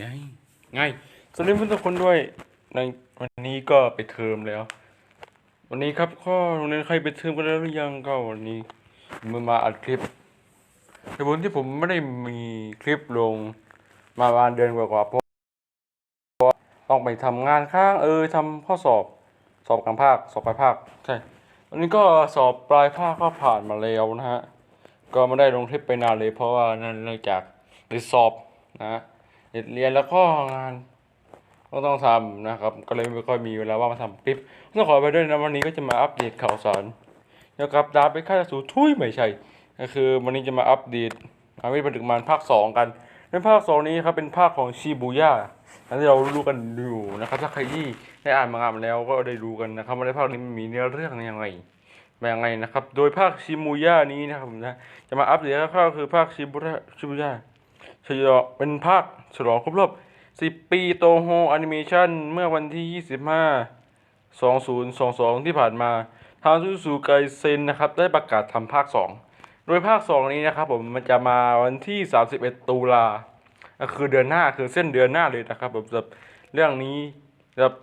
ไงไงสวัสดีเพื่อนทุกคนด้วย ในวันนี้ก็ไปเทอมแล้ว วันนี้ครับข้อโรงเรียนใครไปเทอมกันแล้วหรือยังก็วันนี้มามาอัดคลิปในบนที่ผมไม่ได้มีคลิปลงมาประมาณเดือนกว่าๆเพราะว่าต้องไปทำงานข้างเออทำข้อสอบสอบกลางภาคสอบปลายภาคใช่วันนี้ก็สอบปลายภาคก็ผ่านมาแล้วนะฮะก็ไม่ได้ลงคลิปไปนานเลยเพราะว่านั่นเนื่องจากไปสอบนะ ฮะเรียนแล้วก็งานก็ต้องทำนะครับ ก็เลยไม่ค่อยมีเวลาว่างมาทำคลิปต้องขอไปด้วยนะวันนี้ก็จะมาอัปเดตข่าวสารเกี่ยวกับดาบไปค่าสูทุยไม่ใช่ก็คือวันนี้จะมาอัปเดตอาวิทบันทึกมานภาคสองกันในภาคสองนี้ครับเป็นภาคของชิบูย่าที่เรารู้กันอยู่นะครับ ถ้าใครที่ได้อ่านมางานมแล้วก็ได้รู้กันนะครับว่าในภาคนี้มันมีเนื้อเรื่องยังไงเป็นยังไงนะครับ โดยภาคชิมูย่านี้นะครับนะจะมาอัปเดตคร่าวๆคือภาคชิบุระชิบูย่า ฉลองเป็นภาคฉลองครบรอบ 10 ปีโตโฮแอนิเมชันเมื่อวันที่ 25 2022 ที่ผ่านมาทางซูซูไกเซนนะครับได้ประกาศทำภาค 2 โดยภาค 2 นี้นะครับผมมันจะมาวันที่ 31 ตุลาคือเดือนหน้าคือเส้นเดือนหน้าเลยนะครับผมสำหรับเรื่องนี้แบบ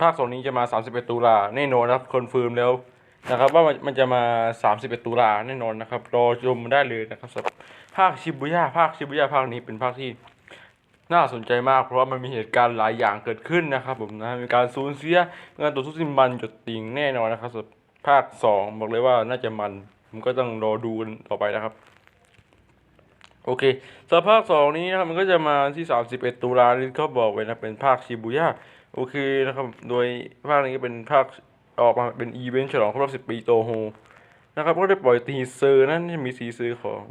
ภาค 2 นี้จะมา 31 ตุลาแน่นอนครับคอนเฟิร์มแล้ว นะครับว่ามันมันจะมา 31 ตุลาแน่นอนนะครับรอชมได้เลยนะครับสำหรับภาคชิบุย่าภาคชิบุย่าภาคนี้เป็นภาคที่น่าสนใจมากเพราะว่ามันมีเหตุการณ์หลายอย่างเกิดขึ้นนะครับผมนะมีการสูญเสียมีการต่อสู้ที่มันจุดติ่งแน่นอนนะครับสำหรับภาคสองบอกเลยว่าน่าจะมันผมก็ต้องรอดูกันต่อไปนะครับ โอเคสำหรับภาคสองนี้นะครับมันก็จะมาที่ 31 ตุลาที่เขาบอกไว้นะเป็นภาคชิบุย่าโอเคนะครับโดยภาคนี้ก็เป็นภาค ออกมาเป็นอีเวนต์ฉลองครบรอบ10 ปีโตโฮนะครับ ก็ได้ปล่อยทีเซอร์นั่นจะมีทีเซอร์ของ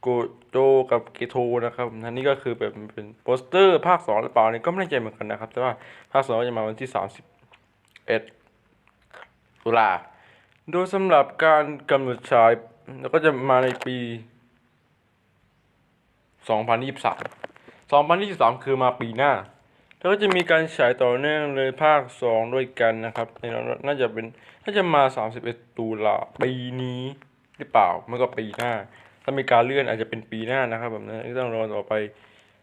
โกโจกับเกโทนะครับอันนี้ก็คือแบบเป็นโปสเตอร์ภาคสองหรือเปล่านี่ก็ไม่แน่ใจเหมือนกันนะครับ แต่ว่าภาคสองจะมาวันที่สามสิบเอ็ดตุลา โดยสำหรับการกำหนดฉายแล้วก็จะมาในปีสองพันยี่สิบสามสองพันยี่สิบสามคือมาปีหน้า แล้วก็จะมีการฉายต่อเนื่องเลยภาคสองด้วยกันนะครับในน่าจะเป็นน่าจะมาสามสิบเอ็ดตุลาปีนี้ หรือเปล่าไม่ก็ปีหน้า ถ้ามีการเลื่อนอาจจะเป็นปีหน้านะครับแบบนั้นต้องรอต่อไป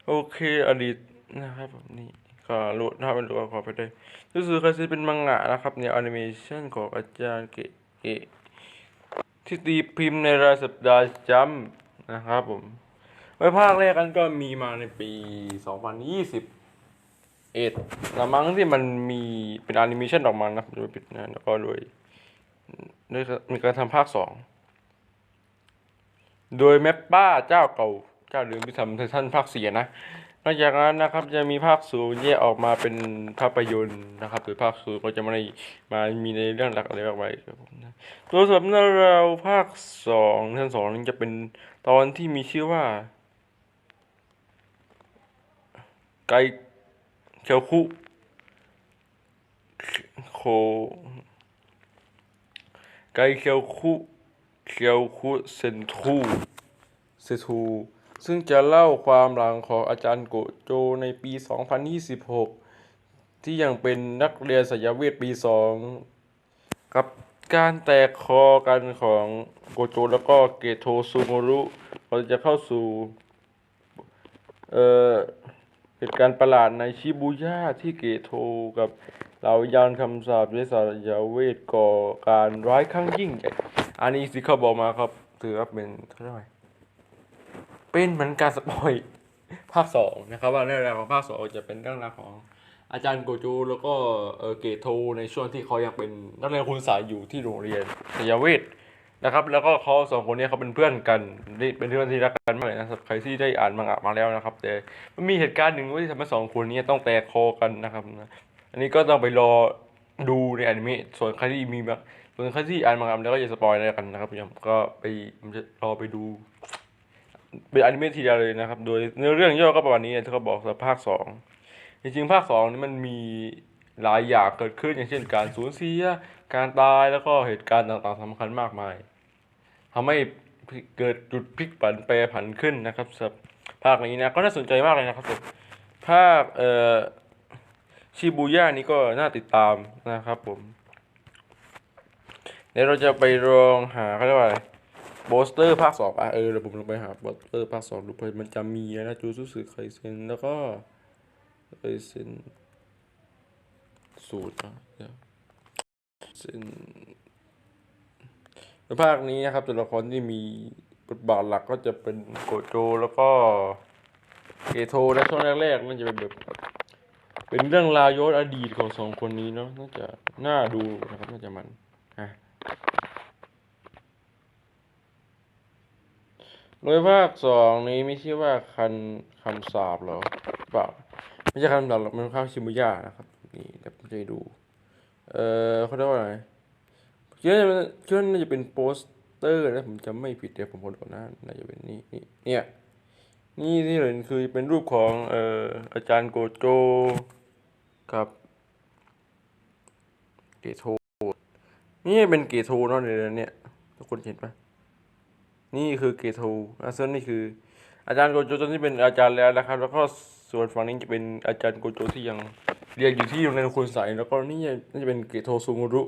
โอเคอดีตนะครับแบบนี้ก็รู้ถ้าเป็นรู้ก็ขอไปได้รู้สึกเคยซื้อเป็นมังงะนะครับเนี่ยแอนิเมชันของอาจารย์เกะเอะที่ตีพิมพ์ในรายสัปดาห์จำนะครับผมไว้ภาคแรกกันก็มีมาในปี 2020 เอ็ดละมั้งที่มันมีเป็นแอนิเมชันออกมานะโดยปิดนะแล้วก็โดยด้วยมีการทำภาคสองโดยแมปป้าเจ้าเก่าเจ้าเดิมที่ทำไททันภาคเสียนะนอกจากนั้นนะครับจะมีภาคศูนย์แยกออกมาเป็นภาพยนตร์นะครับโดยภาคศูนย์ก็จะไม่ได้มามีในเรื่องหลักอะไรมากมายครับผมนะตัวสำหรับเราภาคสองท่านสองนี้จะเป็นตอนที่มีชื่อว่าไก เคียวคุโคไกเคียวคุเคียวคุเซนทูเซทูซึ่งจะเล่าความหลังของอาจารย์โกโจในปี 2026 ที่ยังเป็นนักเรียนสายเวทปี 2 กับการแตกคอกันของโกโจแล้วก็เกโทซูโมรุเราจะเข้าสู่ เอ่อ เหตุการณ์ประหลาดในชิบูย่าที่เกโทกับเหล่ายานคำสาปและสายเวทก่อการร้ายครั้งยิ่งใหญ่อันนี้สิเขาบอกมาครับถือว่าเป็นเท่าไหร่เป็นเหมือนการสปอยภาคสองนะครับว่าเรื่องราวของภาคสองจะเป็นเรื่องราวของอาจารย์โกจูแล้วก็เออเกโทในช่วงที่เขายังเป็นนักเรียนคุณสายอยู่ที่โรงเรียนสยาเวท นะครับ แล้วก็เขาสองคนเนี้เขาเป็นเพื่อนกันนี่เป็นเพื่อนที่รักกันมากเลยนะสำหรับใครที่ได้อ่านมังงะมาแล้วนะครับ แต่มันมีเหตุการณ์หนึ่งที่ทำให้สองคนนี้ต้องแตกคอกันนะครับนะอันนี้ก็ต้องไปรอดูในอนิเมะส่วนใครที่มีแบบส่วนใครที่อ่านมังงะแล้วก็อย่าสปอยแล้วกันนะครับผมก็ไปจะรอไปดูเป็นอนิเมะทีเดียวเลยนะครับ โดยเนื้อเรื่องย่อก็ประมาณนี้ที่เขาบอกสภาคสองจริงๆภาคสองนี่มันมีหลายอย่างเกิดขึ้นอย่างเช่นการสูญเสีย การตายแล้วก็เหตุการณ์ต่างๆสำคัญมากมายทำให้เกิดจุดพลิกผันแปรผันขึ้นนะครับสำหรับภาคนี้นะก็น่าสนใจมากเลยนะครับสับภาคเอ่อชิบูย่านี้ก็น่าติดตามนะครับผมเดี๋ยวเราจะไปลองหาเขาเรียกว่าอะไรโปสเตอร์ภาคสองอะเออเดี๋ยวผมลงไปหาโปสเตอร์ภาคสองดูเพมันจะมีนะจูซูสึไคเซนแล้วก็ไคเซนสูตรนะเดี๋ยว ซนในภาคนี้นะครับตัวละครที่มีบทบาทหลักก็จะเป็นโกโจแล้วก็เกโทและช่วงแรกๆมันจะเป็นแบบเป็นเรื่องราวย้อนอดีตของสองคนนี้เนาะน่าจะน่าดูนะครับน่าจะมันอะโดยภาคสองนี้ไม่ใช่ว่าคันคำสาบหรอเปล่าไม่ใช่คำสาบหรอกมันเป็นภาคชิมุย่านะครับนี่เดี๋ยวผมจะดู เออเขาเรียกว่าอะไรคิดว่าคิดว่าน่าจะเป็นโปสเตอร์นะผมจำไม่ผิดเดี๋ยวผมขอดูนะน่าจะเป็นนี่นี่เนี่ยนี่ที่เห็นคือเป็นรูปของเอ่ออาจารย์โกโจกับเกโทนี่เป็นเกโทเนาะในเรื่องเนี้ยทุกคนเห็นปะนี่คือเกโทอาซึ่งนี่คือ อาจารย์โกโจตอนนี้เป็นอาจารย์แล้วนะครับ แล้วก็ส่วนฝั่งนี้จะเป็นอาจารย์โกโจที่ยัง เรียนอยู่ที่โรงเรียนคุณใสแล้วก็นี่น่าจะเป็นเกโทซูงุรุ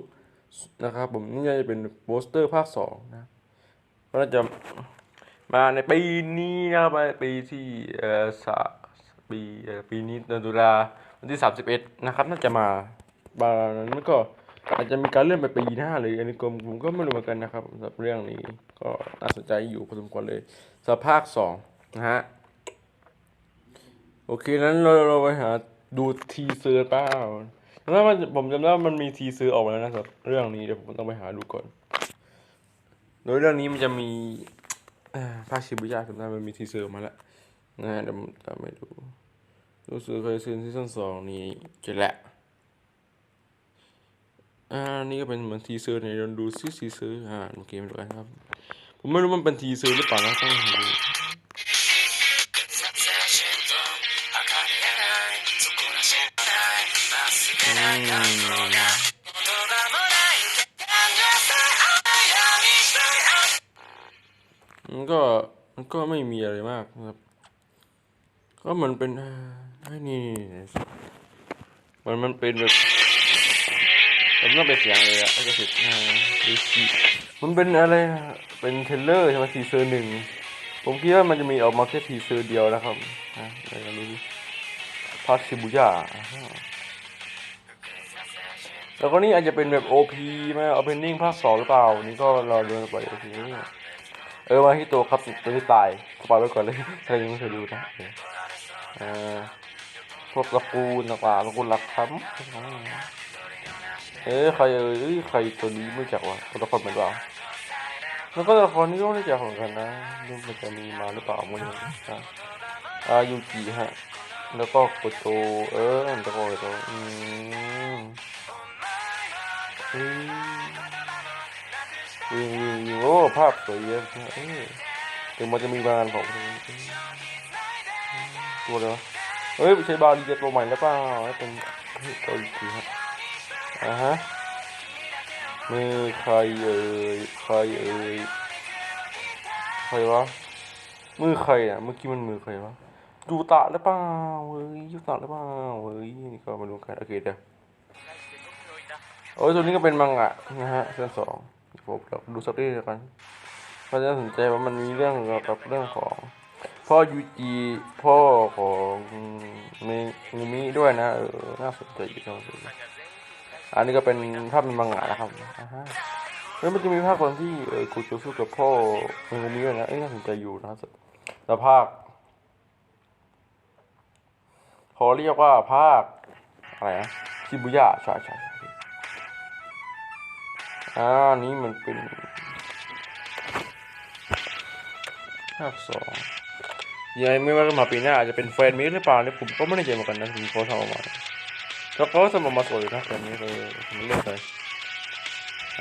นะครับผมนี่น่าจะเป็นโปสเตอร์ภาคสองนะก็น่าจะมาในปีนี้นะครับปีที่เอ่อสาปีปีนี้เดือนตุลาวันที่สามสิบเอ็ดนะครับ น่าจะมาบางนั้นก็อาจจะมีการเลื่อนไปปีหน้าเลยอันนี้ก็ผมก็ไม่รู้เหมือนกันนะครับสำหรับเรื่องนี้ก็น่าสนใจอยู่พอสมควรเลยสำหรับภาคสองนะฮะโอเคนั้นเราเราไปหา ดูทีเซอร์เปล่าแล้วมันผมจำได้ว่ามันมีทีเซอร์ออกมาแล้วนะสำหรับ เรื่องนี้เดี๋ยวผมต้องไปหาดูก่อน โดยเรื่องนี้มันจะมีภาคชิบุย่าจำได้มันมีทีเซอร์ออกมาแล้วนะเดี๋ยวผมจะไปดูรู้สึกเคยซื้อซีซั่นสองนี่เจะแหละอ่านี่ก็เป็นเหมือนทีเซอร์ในลองดูซิทีเซอร์อ่าโอเคมาดูกันครับ ผมไม่รู้มันเป็นทีเซอร์หรือเปล่านะต้องดู มันก็มันก็ไม่มีอะไรมากนะครับ ก็มือนเป็นอ่าไอ้นี่มันมันเป็นแบบผมต้องไปเสียงเลยอะไอ้กระสิบดูสิมันเป็นอะไร เป็นเทรลเลอร์ใช่ไหมทีเซอร์หนึ่ง ผมคิดว่ามันจะมีออกมาแค่ทีเซอร์เดียวนะครับอะเดี๋ยวเราดูดิพาชิบุย่า แล้วก็นี่อาจจะเป็นแบบโอพีไหมเอาเพนนิ่งภาคสองหรือเปล่า นี่ก็รอดูไปโอพีเออมาที่ตัวครับตัวที่ตายสปอยไว้ก่อนเลยใครยังไม่เคยดูนะเอออ่าพวกตระกูลต่างๆตระกูลหลักคำเอ้ใครเอ้ยเอ้ยใครตัวนี้ไม่จักวะตัวละครเหมือนเปล่าแล้วก็ตัวละครนี้ก็ไม่จักเหมือนกันนะนี่มันจะมีมาหรือเปล่าไม่รู้นะอายูกิฮะ แล้วก็โกโตเออแล้วก็โกโตอืม วิ่งวิ่งวิ่งโอ้ภาพสวยเยอะเอ้ยถึงมันจะมีบานของตัวนี้ตัวเลยวะเฮ้ยไม่ใช่บาลีจะตัวใหม่แล้วเปล่าเป็นเฮ้ยตัวอีครับอ่าฮะมือใครเอ่ยใครเอ่ยใครวะมือใครอะเมื่อกี้มันมือใครวะยูตะหรือเปล่าเฮ้ยยูตะหรือเปล่าเฮ้ยนี่ก็มาดูกันโอเคเดี๋ยวโอ้ยตัวนี้ก็เป็นมังงะนะฮะเส้นสอง ผมเราดูสักทีเดียวกันเพราะสนใจว่ามันมีเรื่องเกี่ยวกับเรื่องของพ่อยูจิพ่อของเมงูมิด้วยนะเออน่าสนใจอยู่น่าสนใจอันนี้ก็เป็นภาพเป็นมังงะนะครับฮะแล้วมันจะมีภาคตอนที่เออกูจะสู้กับพ่อเมงมิด้วยนะเอ้ยน่าสนใจอยู่นะครับแต่ภาคขอเรียกว่าภาคอะไรนะชิบุย่าใช่ใช่ อ่านี้มันเป็นภาคสองยังไงไม่ว่าจะมาปีหน้าอาจจะเป็นแฟนมิตหรือเปล่าเนี่ยผมก็ไม่แน่ใจเหมือนกันนะถึงเขาทำออกมาแล้วเขาสมมาสวยนะแบบนี้เลยมันเลือกเลย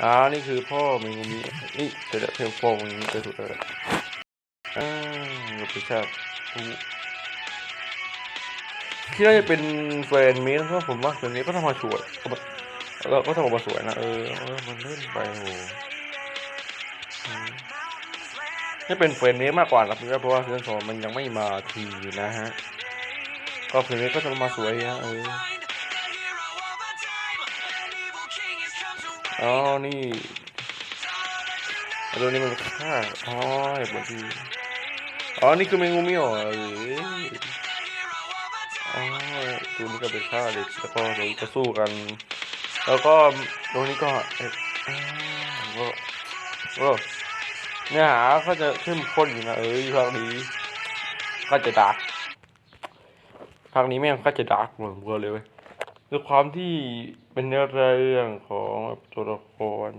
อ่านี่คือพ่อมีงูมีนี่เดี๋ยวเพลงพ่อมีงูไปสุดเลยอ่าเราไปชาติที่น่าจะเป็นแฟนมีนเพราะผมว่าแฟนมีก็ทำมาสวย เราก็ทำออกมาสวยนะเออเออมันเล่นไปโหนี่เป็นแฟนมีมากกว่านะเพราะว่าเซนสองมันยังไม่มาทีนะฮะก็แฟนมีก็ทำมาสวยนะเอออ๋อนี่แล้วตัวนี้มันฆ่าอ๋อเหตุผลที่อ๋อ นี่คือแมงมุมไม่เหรอเอออ๋อตัวนี้ก็เป็นฆ่าเด็กแล้วก็เราจะสู้กัน แล้วก็ตรงนี้ก็เอ๊ะอ่าก็ก็เนื้อหาก็จะเข้มข้นอยู่นะเอ้ยภาคนี้ก็จะดาร์กภาคนี้แม่งก็จะดาร์กเหมือนกันเลยเว้ยด้วยความที่เป็นเนื้อเรื่องของตัวละคร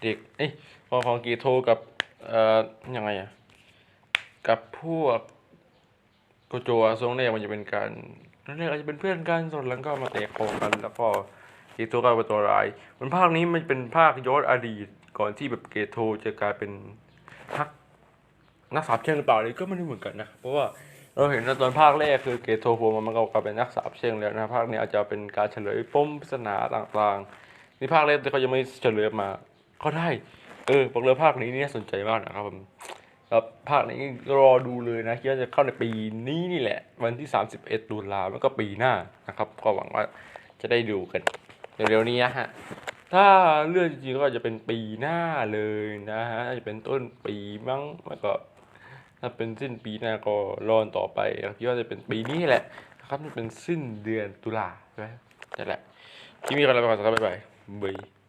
เด็กเอ้ยของของกีโทกับเอ่อยังไงอะกับพวกโกโจอะทรงแรกมันจะเป็นการนั่นแรกอาจจะเป็นเพื่อนกันส่วนหลังก็มาเตะโคกันแล้วก็ กโทกลายเป็นตัวร้ายมันภาคนี้มันเป็นภาคย้อนอดีตก่อนที่แบบเกโทจะกลายเป็นนักนักสาบเช่งหรือเปล่าเลยก็ไม่รู้เหมือนกันนะ เพราะว่าเราเห็นตอนภาคแรกคือเกโทโผล่มามันก็กลายเป็นนักสาบเช่งแล้วนะภาคนี้อาจจะเป็นการเฉลยปมปริศนาต่างๆในภาคแรกแต่เขายังไม่เฉลยมา ก็ได้ เออบอกเลยภาคนี้นี่สนใจมากนะครับผมครับภาคนี้รอดูเลยนะคิดว่าจะเข้าในปีนี้นี่แหละ วันที่ 31ตุลาแล้วก็ปีหน้านะครับ ก็หวังว่าจะได้ดูกัน เร็วๆนี้นะฮะถ้าเลื่อนจริงๆก็อาจจะเป็นปีหน้าเลยนะฮะอาจจะเป็นต้นปีมั้งแล้วก็ถ้าเป็นสิ้นปีหน้าก็รอนต่อไปคิดว่าจะเป็นปีนี้แหละนะครับจะเป็นสิ้นเดือนตุลาใช่ไหมนั่นแหละที่มีกันแล้วไปก่อนสักบ๊ายบายบาย